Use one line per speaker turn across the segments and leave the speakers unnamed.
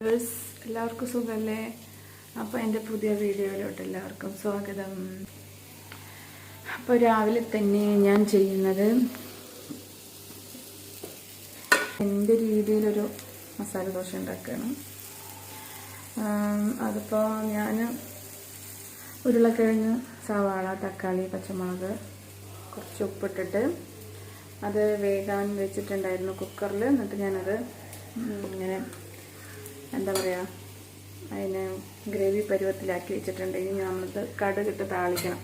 എല്ലാവർക്കും സുഖല്ലേ? അപ്പോൾ എന്റെ പുതിയ വീഡിയോയിലോട്ട് എല്ലാവർക്കും സ്വാഗതം. അപ്പോൾ രാവിലെ തന്നെ ഞാൻ ചെയ്യുന്നത് എന്റെ രീതിയിലൊരു മസാല ദോശ ഉണ്ടാക്കുകയാണ് അതിപ്പോ ഞാൻ ഉരുളക്കിഴങ്ങ് സവാള തക്കാളി പച്ചമുളക് കുറച്ച് ഉപ്പിട്ടിട്ട് അത് വേകാൻ വെച്ചിട്ടുണ്ടായിരുന്നു കുക്കറിൽ എന്നിട്ട് ഞാനത് ഇങ്ങനെ എന്താ പറയുക അതിന് ഗ്രേവി പരുവത്തിലാക്കി വെച്ചിട്ടുണ്ട്. ഇനി നമ്മൾക്ക് കടുകിട്ട് താളിക്കണം.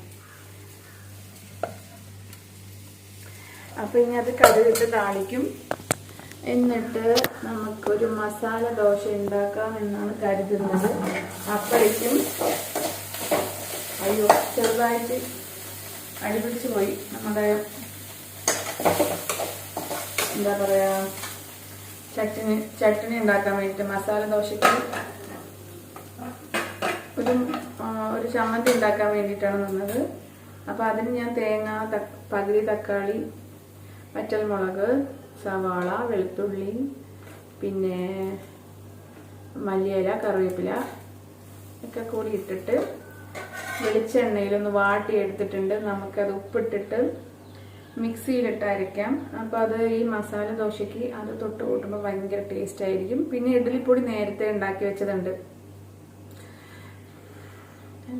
അപ്പോൾ ഇനി അത് കടുകിട്ട് താളിക്കും. എന്നിട്ട് നമുക്കൊരു മസാല ദോശ ഉണ്ടാക്കാം എന്നാണ് കരുതുന്നത്. അപ്പോഴേക്കും അയ്യോ ചെറുതായിട്ട് അടിപിടിച്ച് പോയി. നമ്മുടെ എന്താ പറയാ ചട്ടിനി ചട്ടിനി ഉണ്ടാക്കാൻ വേണ്ടിട്ട് മസാല ദോശയ്ക്ക് ഒരു ഒരു ചമ്മന്തി ഉണ്ടാക്കാൻ വേണ്ടിയിട്ടാണ് വന്നത് അപ്പോൾ അതിന് ഞാൻ തേങ്ങ പകുതി തക്കാളി വറ്റൽമുളക് സവാള വെളുത്തുള്ളി പിന്നെ മല്ലിയില കറിവേപ്പില ഒക്കെ കൂടി ഇട്ടിട്ട് വെളിച്ചെണ്ണയിലൊന്ന് വാട്ടി എടുത്തിട്ടുണ്ട് നമുക്കത് ഉപ്പിട്ടിട്ട് മിക്സിയിലിട്ട് അരയ്ക്കാം അപ്പോൾ അത് ഈ മസാല ദോശയ്ക്ക് അത് തൊട്ട് കൂട്ടുമ്പോൾ ഭയങ്കര ടേസ്റ്റ് ആയിരിക്കും. പിന്നെ ഇഡ്ഡലിപ്പൊടി നേരത്തെ ഉണ്ടാക്കി വെച്ചതുണ്ട്.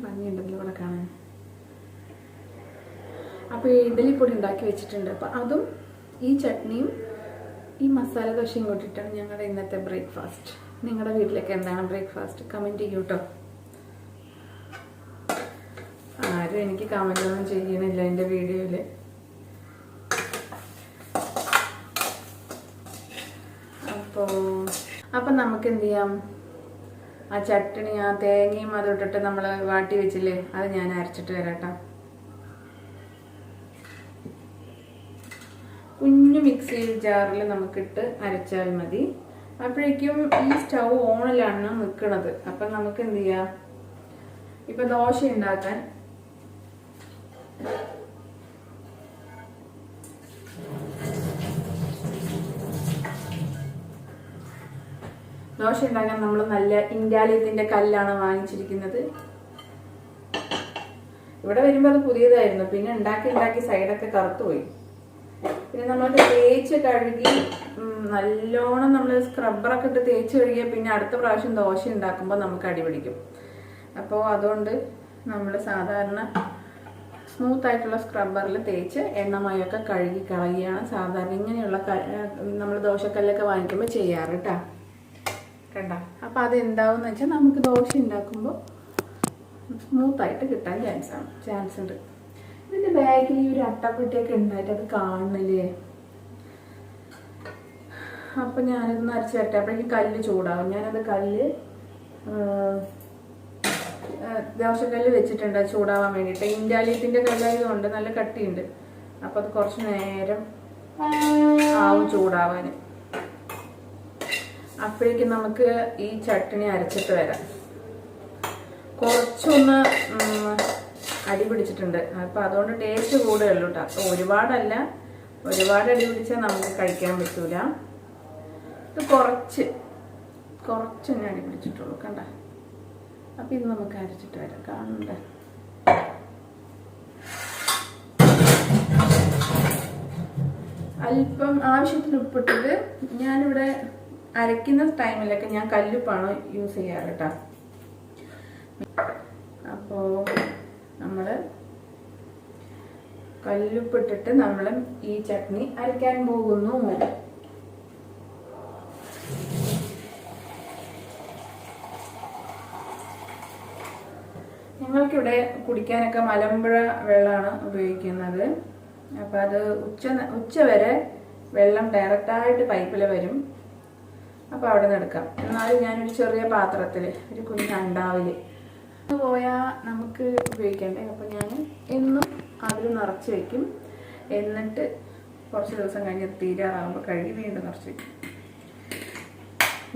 ഭംഗിയുണ്ടല്ലോ ഇവിടെ കാണാൻ. അപ്പോൾ ഈ ഇഡ്ഡലിപ്പൊടി ഉണ്ടാക്കി വെച്ചിട്ടുണ്ട്. അപ്പോൾ അതും ഈ ചട്നിയും ഈ മസാല ദോശയും കൂട്ടിയിട്ടാണ് ഞങ്ങളുടെ ഇന്നത്തെ ബ്രേക്ക്ഫാസ്റ്റ്. നിങ്ങളുടെ വീട്ടിലേക്ക് എന്താണ് ബ്രേക്ക്ഫാസ്റ്റ്? കമന്റ് ചെയ്യൂ കേട്ടോ ആരും എനിക്ക് കമന്റ് ഒന്നും ചെയ്യണില്ല എന്റെ വീഡിയോയിൽ അപ്പോൾ അപ്പം നമുക്ക് എന്ത് ചെയ്യാം ആ ചട്ടണി ആ തേങ്ങയും അത് ഇട്ടിട്ട് നമ്മൾ വാട്ടി വെച്ചില്ലേ? അത് ഞാൻ അരച്ചിട്ട് വരാട്ടോ. കുഞ്ഞു മിക്സി ജാറിൽ നമുക്കിട്ട് അരച്ചാൽ മതി. അപ്പോഴേക്കും ഈ സ്റ്റൗ ഓണിലാണ് നിൽക്കുന്നത് അപ്പം നമുക്ക് എന്ത് ചെയ്യാം ഇപ്പം ദോശ ഉണ്ടാക്കാൻ ദോശ ഉണ്ടാക്കാൻ നമ്മൾ നല്ല ഇന്ത്യാലയത്തിന്റെ കല്ലാണ് വാങ്ങിച്ചിരിക്കുന്നത്. ഇവിടെ വരുമ്പോൾ അത് പുതിയതായിരുന്നു. പിന്നെ ഉണ്ടാക്കി ഉണ്ടാക്കി സൈഡൊക്കെ കറുത്തുപോയി. പിന്നെ നമ്മൾ തേച്ച് കഴുകി നല്ലോണം നമ്മൾ സ്ക്രബ്ബറൊക്കെ ഇട്ട് തേച്ച് കഴുകിയാൽ പിന്നെ അടുത്ത പ്രാവശ്യം ദോശ ഉണ്ടാക്കുമ്പോൾ നമുക്ക് അടിപിടിക്കും അപ്പോൾ അതുകൊണ്ട് നമ്മൾ സാധാരണ സ്മൂത്ത് ആയിട്ടുള്ള സ്ക്രബ്ബറിൽ തേച്ച് എണ്ണമയൊക്കെ കഴുകി കളയുകയാണ് സാധാരണ. ഇങ്ങനെയുള്ള നമ്മൾ ദോശക്കല്ലൊക്കെ വാങ്ങിക്കുമ്പോൾ ചെയ്യാറ് കേട്ടോ കണ്ട. അപ്പം അത് എന്താവെന്ന് വെച്ചാൽ നമുക്ക് ദോശ ഉണ്ടാക്കുമ്പോൾ സ്മൂത്തായിട്ട് കിട്ടാൻ ചാൻസ് ആണ്. ചാൻസ് ഉണ്ട്. ഇതിന്റെ ബാഗിൽ ഈ ഒരു അട്ടപ്പെട്ടിയൊക്കെ ഉണ്ടായിട്ട് അത് കാണുന്നില്ലേ അപ്പം ഞാനിത് അരച്ച് വരട്ടെ. അപ്പോഴേക്കും കല്ല് ചൂടാവും. ഞാനത് കല്ല് ദോശക്കല്ല് വെച്ചിട്ടുണ്ട്. അത് ചൂടാവാൻ വേണ്ടിയിട്ട്. ഇൻഡാലിയത്തിന്റെ കല്ലായതുകൊണ്ട് നല്ല കട്ടിയുണ്ട്. അപ്പോൾ അത് കുറച്ച് നേരം ആവും ചൂടാവാൻ അപ്പോഴേക്കും നമുക്ക് ഈ ചട്ടിണി അരച്ചിട്ട് വരാം. കുറച്ചൊന്ന് അടി പിടിച്ചിട്ടുണ്ട്. അപ്പം അതുകൊണ്ട് ടേസ്റ്റ് കൂടുതലുള്ളൂ കേട്ടോ അപ്പോൾ ഒരുപാടല്ല. ഒരുപാട് അടി പിടിച്ചാൽ നമുക്ക് കഴിക്കാൻ പറ്റൂല. ഇത് കുറച്ച് കുറച്ച് തന്നെ അടി പിടിച്ചിട്ടുള്ളൂ കണ്ട. അപ്പം ഇത് നമുക്ക് അരച്ചിട്ട് വരാം. കാണണ്ട അല്പം ആവശ്യത്തിന് ഉപ്പിട്ടത് ഞാനിവിടെ അരയ്ക്കുന്ന ടൈമിലൊക്കെ ഞാൻ കല്ലുപ്പാണ് യൂസ് ചെയ്യാറ് കേട്ടോ അപ്പോൾ നമ്മൾ കല്ലുപ്പിട്ടിട്ട് നമ്മൾ ഈ ചട്നി അരയ്ക്കാൻ പോകുന്നു. ഞങ്ങൾക്കിവിടെ കുടിക്കാനൊക്കെ മലമ്പുഴ വെള്ളമാണ് ഉപയോഗിക്കുന്നത്. അപ്പോൾ അത് ഉച്ച ഉച്ച വരെ വെള്ളം ഡയറക്റ്റായിട്ട് പൈപ്പിൽ വരും. അപ്പോൾ അവിടെ നിന്ന് എടുക്കാം. എന്നാലും ഞാനൊരു ചെറിയ പാത്രത്തിൽ ഒരു കുഞ്ഞ് അണ്ടാവിൽ പോയാൽ നമുക്ക് ഉപയോഗിക്കണ്ടേ? അപ്പോൾ ഞാൻ എന്നും അതിൽ നിറച്ച് വയ്ക്കും എന്നിട്ട് കുറച്ച് ദിവസം കഴിഞ്ഞ് തീരാറാകുമ്പോൾ കഴുകി വീണ്ടും നിറച്ച് വയ്ക്കും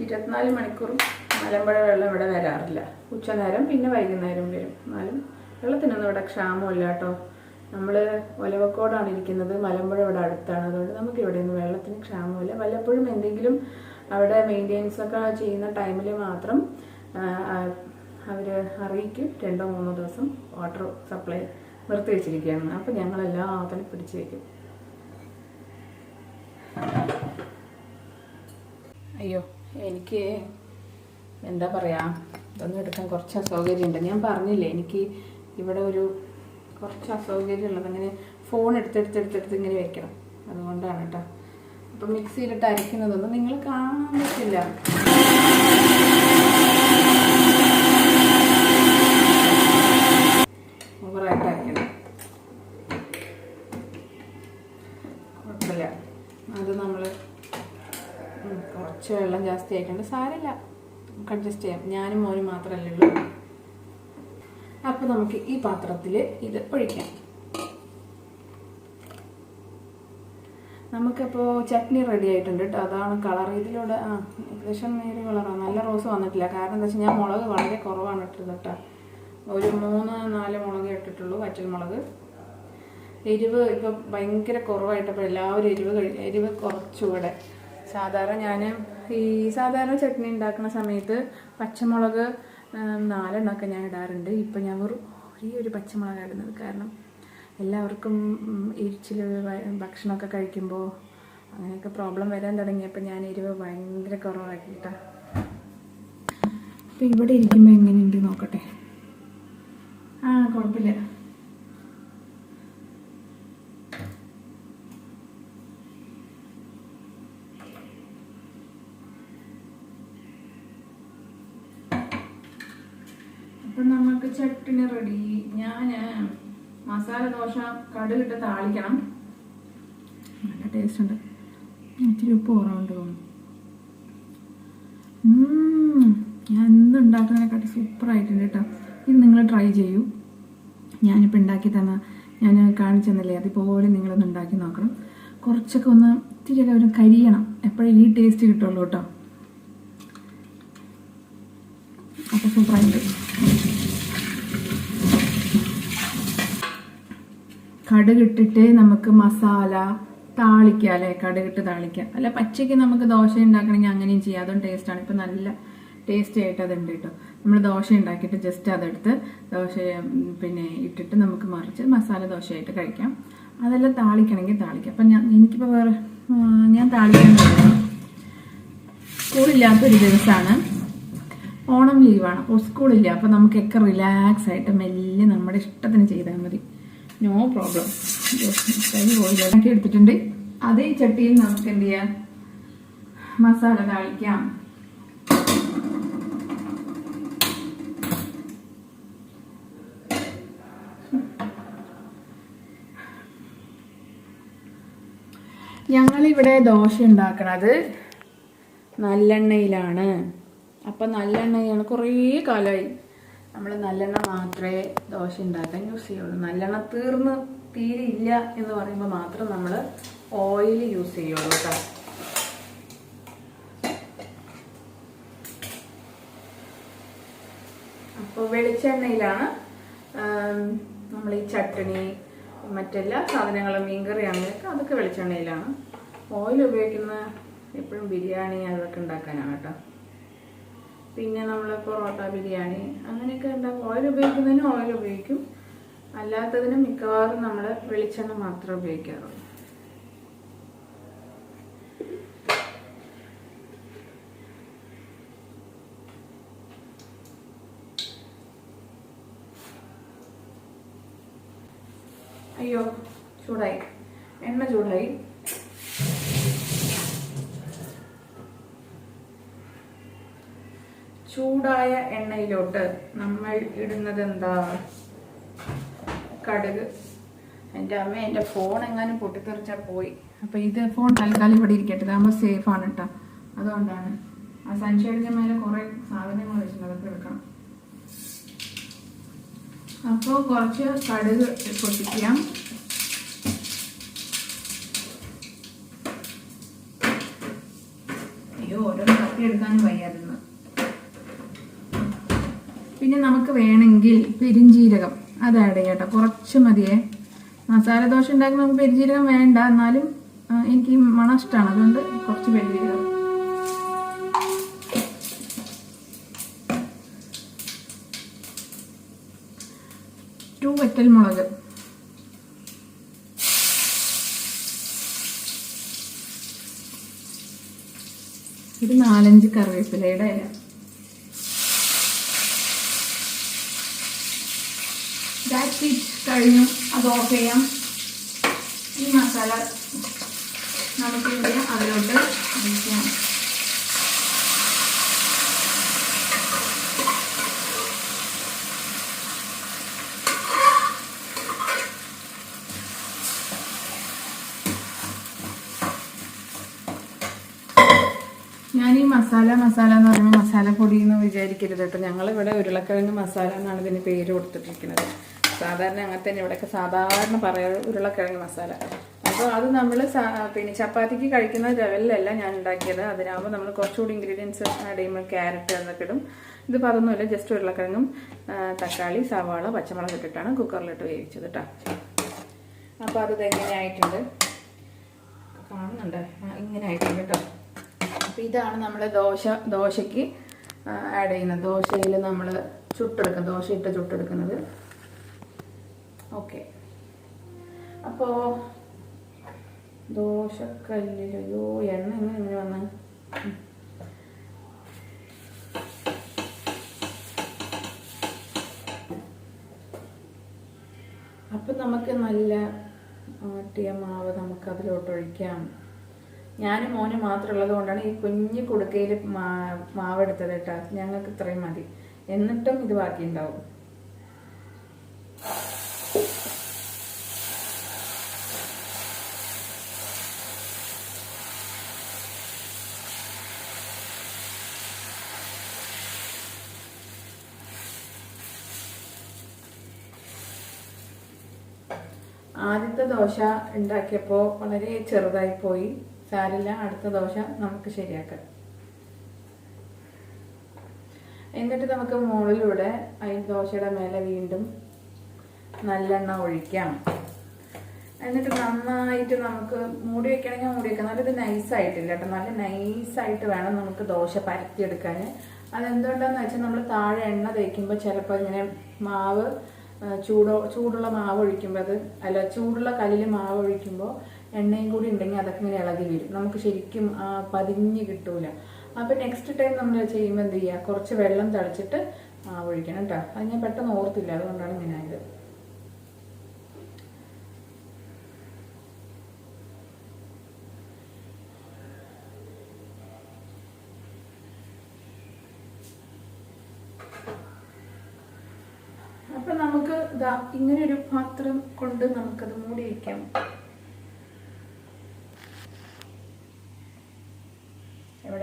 ഇരുപത്തിനാല് മണിക്കൂറും മലമ്പുഴ വെള്ളം ഇവിടെ വരാറില്ല. ഉച്ചനേരം പിന്നെ വൈകുന്നേരം വരും. എന്നാലും വെള്ളത്തിനൊന്നും ഇവിടെ ക്ഷാമമില്ല കേട്ടോ. നമ്മൾ ഒലവക്കോടാണ് ഇരിക്കുന്നത്. മലമ്പുഴ ഇവിടെ അടുത്താണ്. അതുകൊണ്ട് നമുക്ക് ഒന്നും വെള്ളത്തിന് ക്ഷാമമില്ല വല്ലപ്പോഴും എന്തെങ്കിലും അവിടെ മെയിന്റെനൻസ് ഒക്കെ ചെയ്യുന്ന ടൈമിൽ മാത്രം അവർ അറിയിക്കും. രണ്ടോ മൂന്നോ ദിവസം വാട്ടർ സപ്ലൈ നിർത്തി വെച്ചിരിക്കുകയാണ് അപ്പോൾ ഞങ്ങളെല്ലാത്തിനും പിടിച്ചു വയ്ക്കും അയ്യോ എനിക്ക് എന്താ പറയുക ഇതൊന്നും എടുക്കാൻ കുറച്ച് അസൗകര്യമുണ്ട്. ഞാൻ പറഞ്ഞില്ലേ എനിക്ക് ഇവിടെ ഒരു കുറച്ച് അസൗകര്യമുള്ളത്. അങ്ങനെ ഫോൺ എടുത്തെടുത്തെടുത്തെടുത്ത് ഇങ്ങനെ വെക്കണം. അതുകൊണ്ടാണ് കേട്ടോ. അപ്പം മിക്സിയിലിട്ട് അരയ്ക്കുന്നതൊന്നും നിങ്ങൾ കാണാൻ പറ്റില്ല ഓവറായിട്ട് അരയ്ക്കണം കുഴപ്പമില്ല. അത് നമ്മൾ കുറച്ച് വെള്ളം ജാസ്തി ആയിട്ടുണ്ട്. സാരമില്ല. നമുക്ക് അഡ്ജസ്റ്റ് ചെയ്യാം. ഞാനും മോനും മാത്രമല്ലേ ഉള്ളൂ. അപ്പോൾ നമുക്ക് ഈ പാത്രത്തിൽ ഇത് ഒഴിക്കാം. നമുക്കപ്പോൾ ചട്നി റെഡി ആയിട്ടുണ്ട് കേട്ടോ അതാണ് കളർ ഇതിലൂടെ ആ ഏകദേശം നേരി കളറാണ് നല്ല റോസ് വന്നിട്ടില്ല. കാരണം എന്താ വെച്ചാൽ ഞാൻ മുളക് വളരെ കുറവാണ് ഇട്ടത് കേട്ടോ ഒരു മൂന്ന് നാല് മുളക് ഇട്ടിട്ടുള്ളൂ വറ്റൽ മുളക്. എരിവ് ഇപ്പോൾ ഭയങ്കര കുറവായിട്ടപ്പോൾ എല്ലാവരും എരിവ് കഴി എരിവ് കുറച്ചുകൂടെ സാധാരണ ഞാൻ ഈ സാധാരണ ചട്നി ഉണ്ടാക്കുന്ന സമയത്ത് പച്ചമുളക് നാലെണ്ണമൊക്കെ ഞാൻ ഇടാറുണ്ട്. ഇപ്പം ഞാൻ വെറും ഒരേ ഒരു പച്ചമുളക് ഇടുന്നത്. കാരണം എല്ലാവർക്കും എരിച്ചിൽ ഭക്ഷണമൊക്കെ കഴിക്കുമ്പോൾ അങ്ങനെയൊക്കെ പ്രോബ്ലം വരാൻ തുടങ്ങിയപ്പോൾ ഞാൻ എരിവ് ഭയങ്കര കുറവാക്കിയിട്ടാ. അപ്പം ഇവിടെ ഇരിക്കുമ്പോൾ എങ്ങനെയുണ്ട് നോക്കട്ടെ? ആ കുഴപ്പമില്ല അപ്പം നമുക്ക് ചട്ടിനി റെഡി. ഞാൻ മസാല ദോശ കടുകിട്ട് താളിക്കണം. നല്ല ടേസ്റ്റ് ഉണ്ട്. ഇച്ചിരി ഉപ്പ് കുറവുണ്ട് തോന്നുന്നു. ഞാൻ എന്ത് ഉണ്ടാക്കുന്നതിനെക്കാട്ടി സൂപ്പറായിട്ടുണ്ട് കേട്ടോ. ഇത് നിങ്ങൾ ട്രൈ ചെയ്യൂ. ഞാനിപ്പോൾ ഉണ്ടാക്കി തന്ന ഞാൻ കാണിച്ചു തന്നില്ലേ അതുപോലെ നിങ്ങളൊന്ന് ഉണ്ടാക്കി നോക്കണം. കുറച്ചൊക്കെ ഒന്ന് ഇത്തിരിയൊക്കെ ഒരു കരിയണം. എപ്പോഴും ഈ ടേസ്റ്റ് കിട്ടുള്ളൂ കേട്ടോ. അപ്പോൾ സൂപ്പറായിട്ട് കടുകിട്ടിട്ട് നമുക്ക് മസാല താളിക്കുക അല്ലേ? കടുകിട്ട് താളിക്കുക അല്ല പച്ചയ്ക്ക് നമുക്ക് ദോശ ഉണ്ടാക്കണമെങ്കിൽ അങ്ങനെയും ചെയ്യാം. അതും ടേസ്റ്റാണ് ഇപ്പം നല്ല ടേസ്റ്റി ആയിട്ട് അതുണ്ട് കേട്ടോ. നമ്മൾ ദോശ ഉണ്ടാക്കിയിട്ട് ജസ്റ്റ് അതെടുത്ത് ദോശ പിന്നെ ഇട്ടിട്ട് നമുക്ക് മറിച്ച് മസാല ദോശയായിട്ട് കഴിക്കാം. അതെല്ലാം താളിക്കണമെങ്കിൽ താളിക്കാം. അപ്പം ഞാൻ എനിക്കിപ്പോൾ വേറെ ഞാൻ താളിക്കാൻ സ്കൂളില്ലാത്തൊരു ദിവസമാണ് ഓണം ലീവാണ് അപ്പോൾ സ്കൂളില്ല അപ്പോൾ നമുക്കൊക്കെ റിലാക്സ് ആയിട്ട് മെല്ലെ നമ്മുടെ ഇഷ്ടത്തിന് ചെയ്താൽ മതി. നോ പ്രോബ്ലം കൈ പോയി ഇളക്കി എടുത്തിട്ടുണ്ട്. അതേ ചട്ടിയിൽ നമുക്ക് എന്ത് ചെയ്യാം? മസാല താളിക്കാം. ഞങ്ങളിവിടെ ദോശ ഉണ്ടാക്കണത് നല്ലെണ്ണയിലാണ്. അപ്പം നല്ലെണ്ണയാണ് കുറേ കാലമായി നമ്മൾ നല്ലെണ്ണ മാത്രമേ ദോശ ഉണ്ടാക്കാൻ യൂസ് ചെയ്യുള്ളൂ. നല്ലെണ്ണ തീർന്ന് തീരെ ഇല്ല എന്ന് പറയുമ്പോൾ മാത്രം നമ്മൾ ഓയിൽ യൂസ് ചെയ്യുള്ളൂ കേട്ടോ അപ്പോൾ വെളിച്ചെണ്ണയിലാണ് നമ്മൾ ഈ ചട്ടണി മറ്റെല്ലാ സാധനങ്ങളും മീൻകറി അങ്ങനെയൊക്കെ അതൊക്കെ വെളിച്ചെണ്ണയിലാണ്. ഓയിൽ ഉപയോഗിക്കുന്ന എപ്പോഴും ബിരിയാണി അതൊക്കെ ഉണ്ടാക്കാനാണ് കേട്ടോ പിന്നെ നമ്മൾ പൊറോട്ട ബിരിയാണി അങ്ങനെയൊക്കെ ഉണ്ടാക്കും ഓയിൽ ഉപയോഗിക്കുന്നതിന് ഓയിൽ ഉപയോഗിക്കും. അല്ലാത്തതിന് മിക്കവാറും നമ്മൾ വെളിച്ചെണ്ണ മാത്രമേ ഉപയോഗിക്കാറുള്ളൂ. അയ്യോ ചൂടായി. എണ്ണ ചൂടായി. ചൂടായ എണ്ണയിലോട്ട് നമ്മൾ ഇടുന്നത് എന്താ കടുക്. എന്റെ അമ്മ എന്റെ ഫോൺ എങ്ങാനും പൊട്ടിത്തെറിച്ചാൽ പോയി. അപ്പോൾ ഇത് ഫോൺ തൽക്കാലം ഇവിടെ ഇരിക്കട്ടെ. ഇതാകുമ്പോൾ സേഫ് ആണ് കേട്ടോ അതുകൊണ്ടാണ്. ആ സൺഷൈഡിന്റെ മേലെ കുറേ സാധനങ്ങൾ വെച്ചിട്ടുണ്ട്. അതൊക്കെ എടുക്കണം. അപ്പോൾ കുറച്ച് കടുക് പൊട്ടിക്കാം. അയ്യോ ഓരോ കത്തി എടുക്കാനും വയ്യാതിരുന്നു നമുക്ക് വേണമെങ്കിൽ പെരിഞ്ജീരകം അത് ആഡ് ചെയ്യാം കേട്ടോ. കുറച്ച് മതിയേ. മസാല ദോശ ഉണ്ടാക്കുമ്പോൾ നമുക്ക് പെരിഞ്ജീരകം വേണ്ട. എന്നാലും എനിക്ക് മണം ഇഷ്ടമാണ് അതുകൊണ്ട് കുറച്ച് പെരിഞ്ജീരകം ടു വറ്റൽ മുളക് ഒരു നാലഞ്ച് കറിവേപ്പിലയുടെ ഇല. ദാറ്റ്സ് ഇറ്റ് കഴിഞ്ഞു അത് ഓഫ് ചെയ്യാം. ഈ മസാല നമുക്ക് ഇവിടെ ചെയ്യാം അതിലോട്ട് ഒഴിക്കാം ഞാൻ ഈ മസാല മസാല എന്ന് പറയുമ്പോൾ മസാലപ്പൊടി എന്ന് വിചാരിക്കരുത് കേട്ടോ. ഞങ്ങളിവിടെ ഉരുളക്കിഴങ്ങ് മസാല എന്നാണ് ഇതിന് പേര് കൊടുത്തിട്ടിരിക്കുന്നത്. സാധാരണ അങ്ങനെ തന്നെ ഇവിടെയൊക്കെ സാധാരണ പറയാറ് ഉരുളക്കിഴങ്ങ് മസാല. അപ്പോൾ അത് നമ്മൾ പിന്നെ ചപ്പാത്തിക്ക് കഴിക്കുന്ന ലെവലിലല്ല ഞാൻ ഉണ്ടാക്കിയത്. അതിനാകുമ്പോൾ നമ്മൾ കുറച്ചുകൂടി ഇൻഗ്രീഡിയൻസ് ആഡ് ചെയ്യുമ്പോൾ ക്യാരറ്റ് എന്നൊക്കെ ഇടും. ഇതിപ്പോൾ അതൊന്നുമില്ല ജസ്റ്റ് ഉരുളക്കിഴങ്ങും തക്കാളി സവാള പച്ചമുളക് ഇട്ടിട്ടാണ് കുക്കറിലിട്ട് വേവിച്ചത് കേട്ടോ അപ്പോൾ അത് ഇതെങ്ങനെയായിട്ടുണ്ട് കാണുന്നുണ്ട്? ഇങ്ങനെ ആയിട്ടുണ്ട് കേട്ടോ അപ്പോൾ ഇതാണ് നമ്മൾ ദോശ ദോശയ്ക്ക് ആഡ് ചെയ്യുന്നത്. ദോശയിൽ നമ്മൾ ചുട്ടെടുക്കുക ദോശ ഇട്ട് ചുട്ടെടുക്കുന്നത്. ഓക്കെ. അപ്പോൾ ദോശക്കല്ലിൽ അയ്യോ എണ്ണ എങ്ങനെ ഇങ്ങനെ വന്ന്? അപ്പം നമുക്ക് നല്ല ആട്ടിയ മാവ് നമുക്ക് അതിലോട്ട് ഒഴിക്കാം ഞാനും മോനും മാത്രം ഉള്ളത് കൊണ്ടാണ് ഈ കുഞ്ഞു കുടുക്കയിൽ മാവ് എടുത്തത് കേട്ടോ. ഞങ്ങൾക്ക് ഇത്രയും മതി. എന്നിട്ടും ഇത് ബാക്കിയുണ്ടാവും ആദ്യത്തെ ദോശ ഉണ്ടാക്കിയപ്പോൾ വളരെ ചെറുതായി പോയി. സാരില്ല അടുത്ത ദോശ നമുക്ക് ശരിയാക്കാം. എന്നിട്ട് നമുക്ക് മുകളിലൂടെ ഈ ദോശയുടെ മേലെ വീണ്ടും നല്ലെണ്ണ ഒഴിക്കാം. എന്നിട്ട് നന്നായിട്ട് നമുക്ക് മൂടി വെക്കണമെങ്കിൽ മൂടി വെക്കാം. നല്ലത് നൈസായിട്ടില്ല കേട്ടോ. നല്ല നൈസായിട്ട് വേണം നമുക്ക് ദോശ പരത്തിയെടുക്കാൻ അതെന്തുകൊണ്ടാന്ന് വെച്ചാൽ നമ്മൾ താഴെ എണ്ണ തേക്കുമ്പോൾ ചിലപ്പോൾ ഇങ്ങനെ മാവ് ചൂടോ ചൂടുള്ള മാവ് ഒഴിക്കുമ്പോൾ അത് അല്ല ചൂടുള്ള കല്ലിൽ മാവ് ഒഴിക്കുമ്പോൾ എണ്ണയും കൂടി ഉണ്ടെങ്കിൽ അതൊക്കെ ഇങ്ങനെ ഇളകി വരും. നമുക്ക് ശരിക്കും പതിഞ്ഞ് കിട്ടൂല. അപ്പം നെക്സ്റ്റ് ടൈം നമ്മൾ ചെയ്യുമ്പോൾ എന്ത് ചെയ്യുക കുറച്ച് വെള്ളം തളിച്ചിട്ട് മാവ് ഒഴിക്കണം കേട്ടോ അത് ഞാൻ പെട്ടെന്ന് ഓർത്തില്ല. അതുകൊണ്ടാണ് ഇങ്ങനെ ആയത് അപ്പൊ നമുക്ക് ഇതാ ഇങ്ങനെ ഒരു പാത്രം കൊണ്ട് നമുക്കത് മൂടി വയ്ക്കാം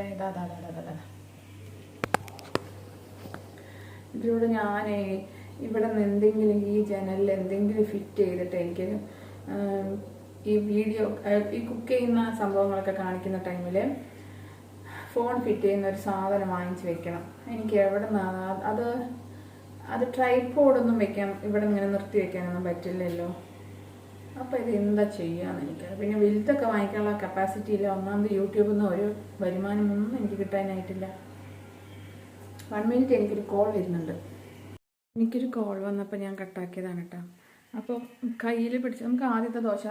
ഇതാ ഇതിലൂടെ ഞാൻ ഇവിടെ നിന്ന് എന്തെങ്കിലും ഈ ജനലിൽ എന്തെങ്കിലും ഫിറ്റ് ചെയ്തിട്ട് എനിക്ക് ഈ വീഡിയോ ഈ കുക്ക് ചെയ്യുന്ന സംഭവങ്ങളൊക്കെ കാണിക്കുന്ന ടൈമിൽ ഫോൺ ഫിറ്റ് ചെയ്യുന്ന ഒരു സാധനം വാങ്ങിച്ച് വെക്കണം. എനിക്ക് എവിടെ നിന്നാണ് അത് അത് ട്രൈപ്പോഡൊന്നും വെക്കാൻ ഇവിടെ ഇങ്ങനെ നിർത്തി വെക്കാനൊന്നും പറ്റില്ലല്ലോ. അപ്പോൾ ഇത് എന്താ ചെയ്യാന്ന് എനിക്ക് പിന്നെ വലുതൊക്കെ വാങ്ങിക്കാനുള്ള കപ്പാസിറ്റി ഇല്ല. ഒന്നാമത് യൂട്യൂബിൽ നിന്ന് ഒരു വരുമാനമൊന്നും എനിക്ക് കിട്ടാനായിട്ടില്ല. വൺ മിനിറ്റ് എനിക്കൊരു കോൾ വരുന്നുണ്ട്. എനിക്കൊരു കോൾ വന്നപ്പോൾ ഞാൻ കട്ടാക്കിയതാണ് കേട്ടോ അപ്പോൾ കയ്യിൽ പിടിച്ച് നമുക്ക് ആദ്യത്തെ ദോശ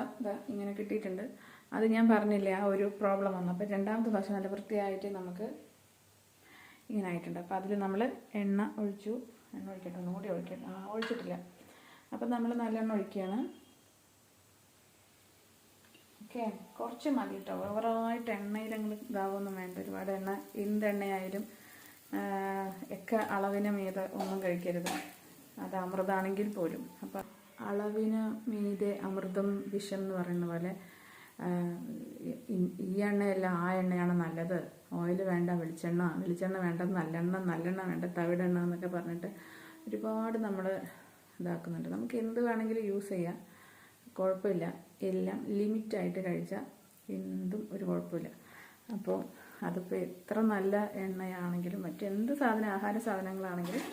ഇങ്ങനെ കിട്ടിയിട്ടുണ്ട്. അത് ഞാൻ പറഞ്ഞില്ലേ ആ ഒരു പ്രോബ്ലം വന്നു അപ്പോൾ രണ്ടാമത്തെ ദോശ നല്ല വൃത്തിയായിട്ട് നമുക്ക് ഇങ്ങനെ ആയിട്ടുണ്ട്. അപ്പോൾ അതിൽ നമ്മൾ എണ്ണ ഒഴിച്ചു. എണ്ണ ഒഴിക്കട്ടെ ഒന്നുകൂടി ഒഴിക്കട്ടെ. ആ ഒഴിച്ചിട്ടില്ല. അപ്പം നമ്മൾ നല്ലെണ്ണ ഒഴിക്കുകയാണ്. ഓക്കെ കുറച്ച് മതി കേട്ടോ ഓവറായിട്ട് എണ്ണയിൽ അങ്ങ് ഇതാവൊന്നും വേണ്ട. ഒരുപാട് എണ്ണ എന്ത് എണ്ണയായാലും ഒക്കെ അളവിന് മീതെ ഒന്നും കഴിക്കരുത്. അത് അമൃതാണെങ്കിൽ പോലും. അപ്പം അളവിന് മീതെ അമൃതം വിഷം എന്ന് പറയുന്ന പോലെ ഈ എണ്ണയല്ല ആ എണ്ണയാണ് നല്ലത്. ഓയിൽ വേണ്ട വെളിച്ചെണ്ണ വെളിച്ചെണ്ണ വേണ്ട നല്ലെണ്ണ നല്ലെണ്ണ വേണ്ട തവിടെണ്ണ എന്നൊക്കെ പറഞ്ഞിട്ട് ഒരുപാട് നമ്മൾ ഇതാക്കുന്നുണ്ട്. നമുക്ക് എന്ത് വേണമെങ്കിലും യൂസ് ചെയ്യാം. കുഴപ്പമില്ല. എല്ലാം ലിമിറ്റായിട്ട് കഴിച്ചാൽ എന്തും ഒരു കുഴപ്പമില്ല. അപ്പോൾ അതിപ്പോൾ എത്ര നല്ല എണ്ണയാണെങ്കിലും മറ്റെന്ത് സാധനം ആഹാര സാധനങ്ങളാണെങ്കിലും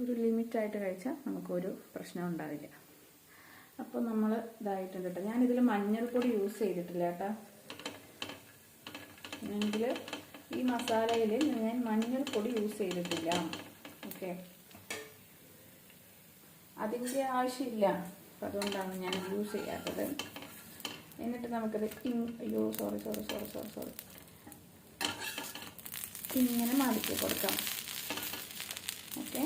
ഒരു ലിമിറ്റായിട്ട് കഴിച്ചാൽ നമുക്കൊരു പ്രശ്നം ഉണ്ടാവില്ല. അപ്പോൾ നമ്മൾ ഇതായിട്ടുണ്ട് കേട്ടോ. ഞാനിതിൽ മഞ്ഞൾപ്പൊടി യൂസ് ചെയ്തിട്ടില്ല കേട്ടോ. എങ്കിൽ ഈ മസാലയിൽ ഞാൻ മഞ്ഞൾപ്പൊടി യൂസ് ചെയ്തിട്ടില്ല. ഓക്കെ അതിന്റെ ആവശ്യമില്ല. അതുകൊണ്ടാണ് ഞാൻ യൂസ് ചെയ്യാത്തത്. എന്നിട്ട് നമുക്കത് അയ്യോ sorry sorry sorry sorry sorry ഇങ്ങനെ മാറ്റി കൊടുക്കാം. ഓക്കെ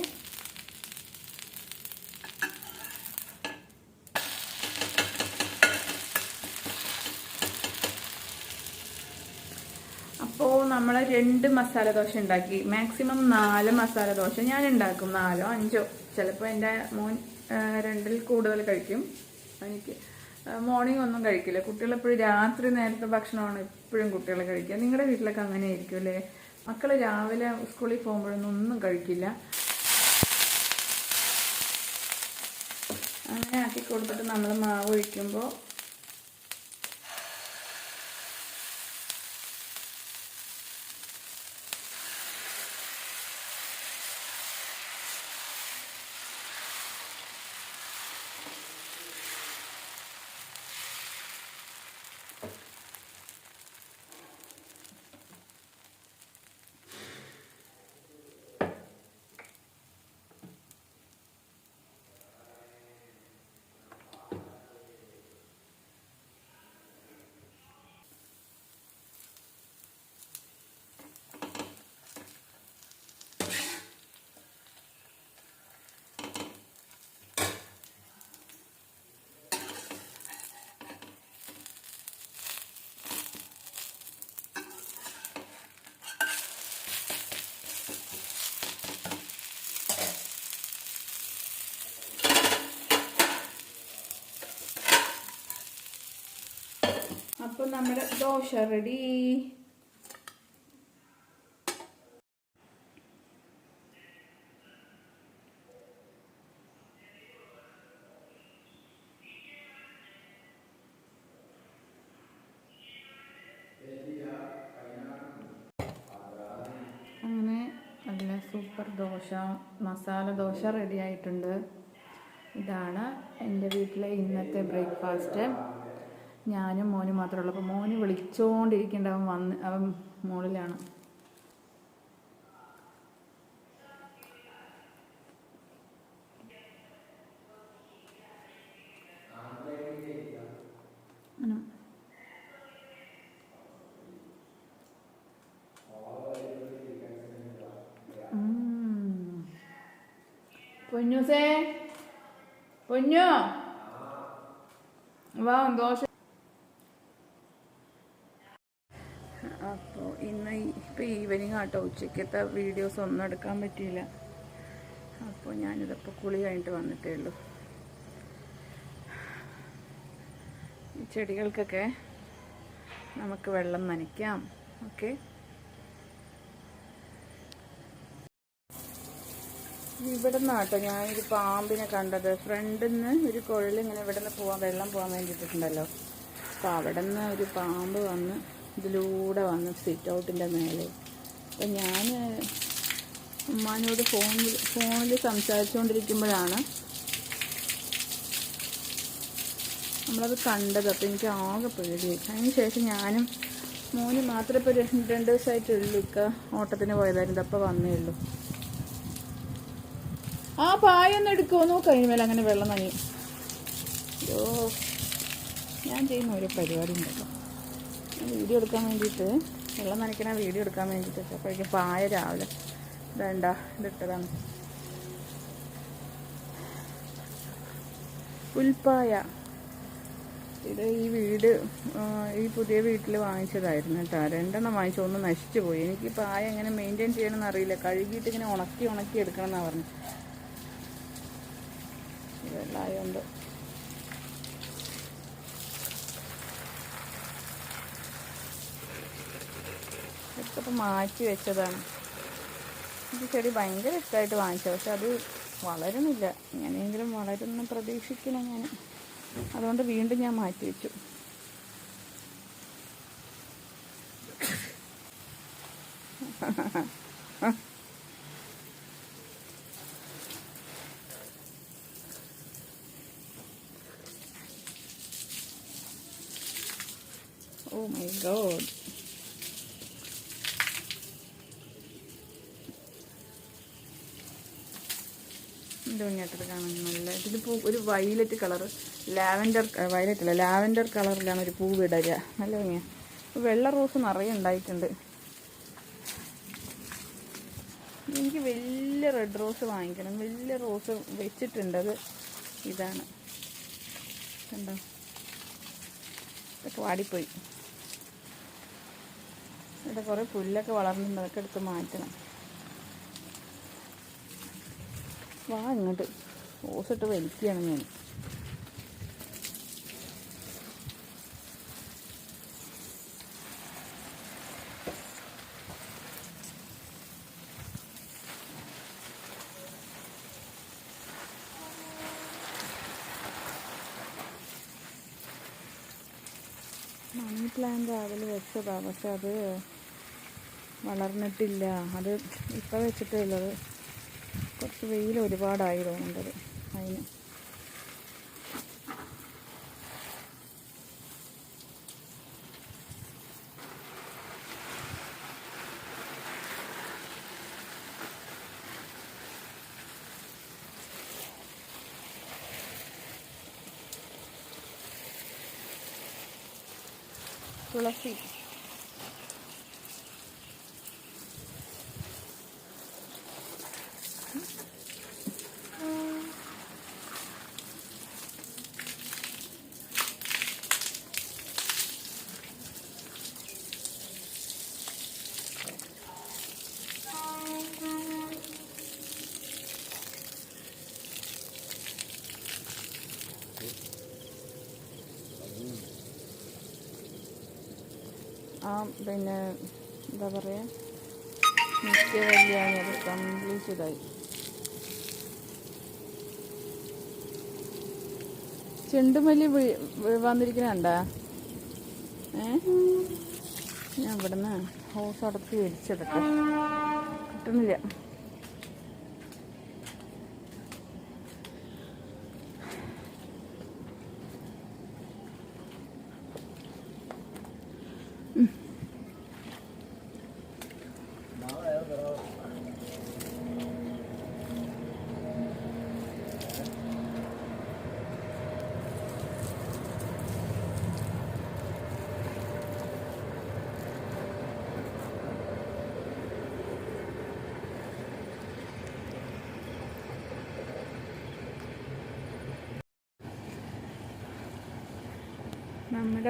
അപ്പോൾ നമ്മൾ രണ്ട് മസാല ദോശ ഉണ്ടാക്കി. മാക്സിമം നാല് മസാല ദോശ ഞാൻ ഉണ്ടാക്കും. നാലോ അഞ്ചോ. ചിലപ്പോൾ എന്റെ മോൻ രണ്ടിൽ കൂടുതൽ കഴിക്കും. എനിക്ക് മോർണിംഗ് ഒന്നും കഴിക്കില്ല. കുട്ടികൾ എപ്പോഴും രാത്രി നേരത്തെ ഭക്ഷണമാണ് എപ്പോഴും കുട്ടികൾ കഴിക്കുക. നിങ്ങളുടെ വീട്ടിലൊക്കെ അങ്ങനെ ആയിരിക്കും അല്ലേ? മക്കൾ രാവിലെ സ്കൂളിൽ പോകുമ്പോഴൊന്നും ഒന്നും കഴിക്കില്ല. അങ്ങനെ ആക്കി കൊടുത്തിട്ട് നമ്മൾ മാവ് ഒഴിക്കുമ്പോൾ അപ്പോൾ നമ്മുടെ ദോശ റെഡി അങ്ങനെ നല്ല സൂപ്പർ ദോശ മസാല ദോശ റെഡി ആയിട്ടുണ്ട്. ഇതാണ് എന്റെ വീട്ടിലെ ഇന്നത്തെ ബ്രേക്ക്ഫാസ്റ്റ് ഞാനും മോനും മാത്രമേ അപ്പോൾ മോന് വിളിച്ചുകൊണ്ടിരിക്കേണ്ട അവൻ വന്ന് അവൻ മുകളിലാണ് പൊന്നൂസേ? പൊന്നു? വാ ദോശ അപ്പോൾ ഇന്ന് ഇപ്പോൾ ഈവനിങ് ആട്ടോ. ഉച്ചയ്ക്കത്തെ വീഡിയോസ് ഒന്നും എടുക്കാൻ പറ്റിയില്ല. അപ്പോൾ ഞാനിതപ്പോൾ കുളി കഴിഞ്ഞിട്ട് വന്നിട്ടേ ഉള്ളൂ. ഈ ചെടികൾക്കൊക്കെ നമുക്ക് വെള്ളം നനയ്ക്കാം. ഓക്കെ? ഇവിടെ നിന്നാട്ടോ ഞാനൊരു പാമ്പിനെ കണ്ടത്. ഫ്രണ്ടിൽ നിന്ന് ഒരു കുഴൽ ഇങ്ങനെ ഇവിടെ നിന്ന് പോവാൻ വെള്ളം പോകാൻ വേണ്ടിയിട്ടുണ്ടല്ലോ അപ്പോൾ അവിടെ നിന്ന് ഒരു പാമ്പ് വന്ന് ഇതിലൂടെ വന്ന് സിറ്റ് ഔട്ടിന്റെ മേലെ. അപ്പം ഞാൻ ഉമ്മാനോട് ഫോണിൽ ഫോണിൽ സംസാരിച്ചുകൊണ്ടിരിക്കുമ്പോഴാണ് നമ്മളത് കണ്ടത്. അപ്പം എനിക്ക് ആകെ പേടിയായി. അതിന് ശേഷം ഞാനും മോന് മാത്രമേ ഇപ്പോൾ രണ്ട് രണ്ട് ദിവസമായിട്ടുള്ളൂ ഇക്ക ഓട്ടത്തിന് പോയതായിരുന്നു. അപ്പോൾ വന്നേ ഉള്ളൂ. ആ പായൊന്നും എടുക്കുമോ നോക്കാം ഇനിമേൽ അങ്ങനെ വെള്ളം നനയും. അയ്യോ. ഞാൻ ചെയ്യുന്ന ഒരു പരിപാടി ഉണ്ടല്ലോ വീഡിയോ എടുക്കാൻ വേണ്ടിയിട്ട് വെള്ളം നനയ്ക്കണ വീഡിയോ എടുക്കാൻ വേണ്ടിയിട്ട് അപ്പോഴേക്കും പായ രാവിലെ വേണ്ട ഇതിട്ടതാണ് പുൽപ്പായ. ഇത് ഈ വീട് ഈ പുതിയ വീട്ടിൽ വാങ്ങിച്ചതായിരുന്നു കേട്ടോ. രണ്ടെണ്ണം വാങ്ങിച്ചു ഒന്ന് നശിച്ചു പോയി. എനിക്ക് പായ എങ്ങനെ മെയിന്റെയിൻ ചെയ്യണമെന്ന് അറിയില്ല. കഴുകിയിട്ട് ഇങ്ങനെ ഉണക്കി ഉണക്കി എടുക്കണം എന്നാണ് പറഞ്ഞു വെള്ളമായോണ്ട് അപ്പോൾ മാറ്റി വെച്ചതാണ്. എനിക്ക് ചെടി ഭയങ്കര ഇഷ്ടമായിട്ട് വാങ്ങിച്ചത് പക്ഷെ അത് വളരുന്നില്ല. ഇങ്ങനെയെങ്കിലും വളരുന്ന പ്രതീക്ഷിക്കണം ഞാൻ. അതുകൊണ്ട് വീണ്ടും ഞാൻ മാറ്റി വെച്ചു. Oh my god. ഇത് ഇങ്ങോട്ടത് കാണാൻ നല്ല ഇതിൽ ഒരു വയലറ്റ് കളർ ലാവൻഡർ വയലറ്റ് അല്ല ലാവൻഡർ കളറിലാണ് ഒരു പൂ വിടരുക നല്ല ഭംഗിയാ. വെള്ള റോസ് നിറയെ ഉണ്ടായിട്ടുണ്ട്. എനിക്ക് വലിയ റെഡ് റോസ് വാങ്ങിക്കണം. വലിയ റോസ് വെച്ചിട്ടുണ്ട് അത് ഇതാണ്. കണ്ടോ? ഇതൊക്കെ വാടിപ്പോയി. ഇവിടെ കുറേ പുല്ലൊക്കെ വളർന്നിട്ടുണ്ട് അതൊക്കെ എടുത്ത് മാറ്റണം. വാ ഇങ്ങോട്ട്. ഓസിട്ട് വലിക്കുകയാണ് ഞാൻ. മണി പ്ലാന്റ് രാവിലെ വെച്ചതാണ് പക്ഷെ അത് വളർന്നിട്ടില്ല. അത് ഇപ്പം വെച്ചിട്ടേ ഉള്ളത് കുറച്ച് വെയിൽ ഒരുപാടായി തോന്നുന്നത് അതിന്. തുളസി. പിന്നെ എന്താ പറയുക മിക്ക അത് കംപ്ലീറ്റ് ഇതായി ചെണ്ടുമല്ലി വന്നിരിക്കുന്നുണ്ടാ? ഏ? ഞാൻ ഇവിടുന്ന് ഹോസ് അടച്ച് മേടിച്ചെടുട്ടെ കിട്ടുന്നില്ല.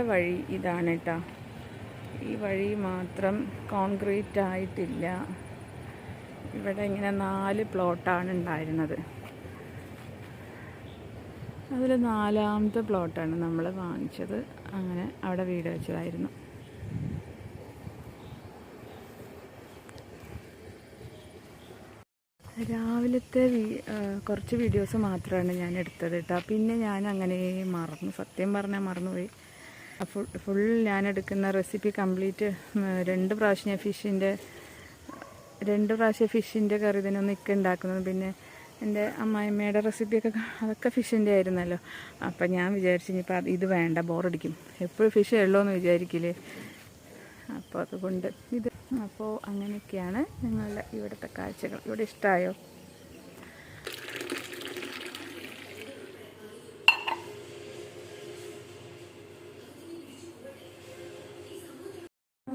നമ്മുടെ വഴി ഇതാണ് കേട്ടോ ഈ വഴി മാത്രം കോൺക്രീറ്റ് ആയിട്ടില്ല. ഇവിടെ ഇങ്ങനെ നാല് പ്ലോട്ടാണ് ഉണ്ടായിരുന്നത്. അതിൽ നാലാമത്തെ പ്ലോട്ടാണ് നമ്മൾ വാങ്ങിച്ചത്. അങ്ങനെ അവിടെ വീട് വെച്ചതായിരുന്നു. രാവിലത്തെ കുറച്ച് വീഡിയോസ് മാത്രമാണ് ഞാൻ എടുത്തത് കേട്ടോ പിന്നെ ഞാൻ അങ്ങനെ മറന്നു. സത്യം പറഞ്ഞാൽ മറന്നുപോയി. ഫുൾ ഫുൾ ഞാൻ എടുക്കുന്ന റെസിപ്പി കംപ്ലീറ്റ് രണ്ട് പ്രാവശ്യം ഞാൻ ഫിഷിന്റെ രണ്ട് പ്രാവശ്യം ഫിഷിന്റെ കറി തന്നെ ഒന്ന് ഉണ്ടാക്കുന്നത്. പിന്നെ എന്റെ അമ്മായിമ്മയുടെ റെസിപ്പിയൊക്കെ അതൊക്കെ ഫിഷിന്റെ ആയിരുന്നല്ലോ. അപ്പം ഞാൻ വിചാരിച്ചു ഇനിയിപ്പോൾ അത് ഇത് വേണ്ട ബോറടിക്കും. എപ്പോഴും ഫിഷ് ഉള്ളൂ എന്ന് വിചാരിക്കില്ലേ? അപ്പോൾ അതുകൊണ്ട് ഇത്. അപ്പോൾ അങ്ങനെയൊക്കെയാണ് ഞങ്ങളുടെ ഇവിടുത്തെ കാഴ്ചകൾ. ഇവിടെ ഇഷ്ടമായോ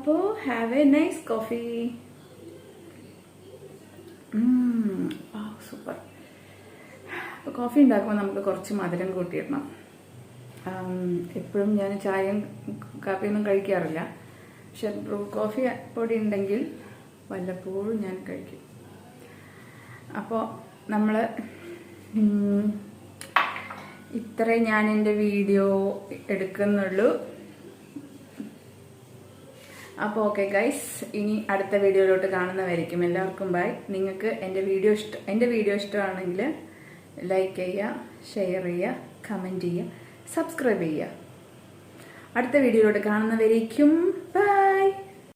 അപ്പോൾ have a nice coffee super coffee ഉണ്ടാക്കുമ്പോൾ നമുക്ക് കുറച്ച് മധുരം കൂട്ടിയിടണം. എപ്പോഴും ഞാൻ ചായയും കാപ്പിയൊന്നും കഴിക്കാറില്ല. പക്ഷെ ബ്രൂ കോഫി പൊടി ഉണ്ടെങ്കിൽ വല്ലപ്പോഴും ഞാൻ കഴിക്കും. അപ്പോൾ നമ്മൾ ഇത്രേ ഞാൻ എന്റെ വീഡിയോ എടുക്കുന്നുള്ളൂ. അപ്പോൾ ഓക്കെ ഗൈസ് ഇനി അടുത്ത വീഡിയോയിലോട്ട് കാണുന്നവരായിരിക്കും എല്ലാവർക്കും ബൈ നിങ്ങൾക്ക് എന്റെ വീഡിയോ ഇഷ്ടം എന്റെ വീഡിയോ ഇഷ്ടമാണെങ്കിൽ ലൈക്ക് ചെയ്യുക ഷെയർ ചെയ്യുക കമന്റ് ചെയ്യുക സബ്സ്ക്രൈബ് ചെയ്യുക. അടുത്ത വീഡിയോയിലോട്ട് കാണുന്നവരേക്കും ബൈ